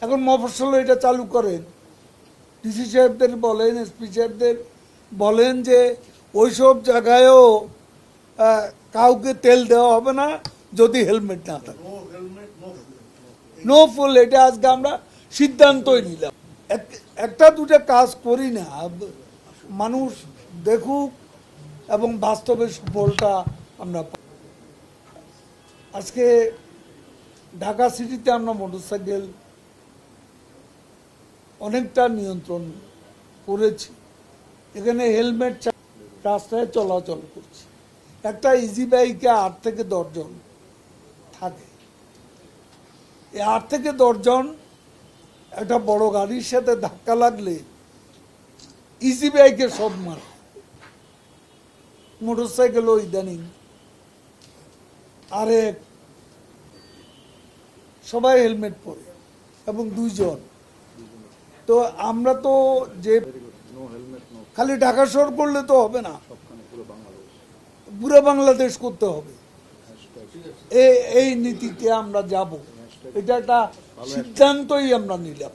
এখন মফস্বল এটা চালু করেন। ডিসি সাহেবদের বলেন, এসপি সাহেবদের বলেন যে ওইসব জায়গায়ও কাউকে তেল দেওয়া হবে না যদি হেলমেট না থাকে। নো ফুল এটা আজকে আমরা সিদ্ধান্তই নিলাম। এক- একটা দুটা কাজ করি না মানুষ দেখুক এবং বাস্তবে সুফলটা আমরা আজকে ঢাকা সিটিতে আমরা মোটরসাইকেল অনেকটা নিয়ন্ত্রণ করেছি। এখানে হেলমেট রাস্তায় চলাচল করছে। একটা ইজি বাইকে আট থেকে দশজন থাকে। এই আট থেকে দশজন একটা বড় গাড়ির সাথে ধাক্কা লাগলে ইজি বাইকে সব মারে। মোটরসাইকেলও ইদানিং। আরেক, সবাই হেলমেট পরে এবং দুইজন তো আমরা তো যে খালি ঢাকা শহর করলে তো হবে না। পুরো বাংলাদেশ করতে হবে। এই নীতিতে আমরা যাব। এটা একটা সিদ্ধান্তই আমরা নিলাম।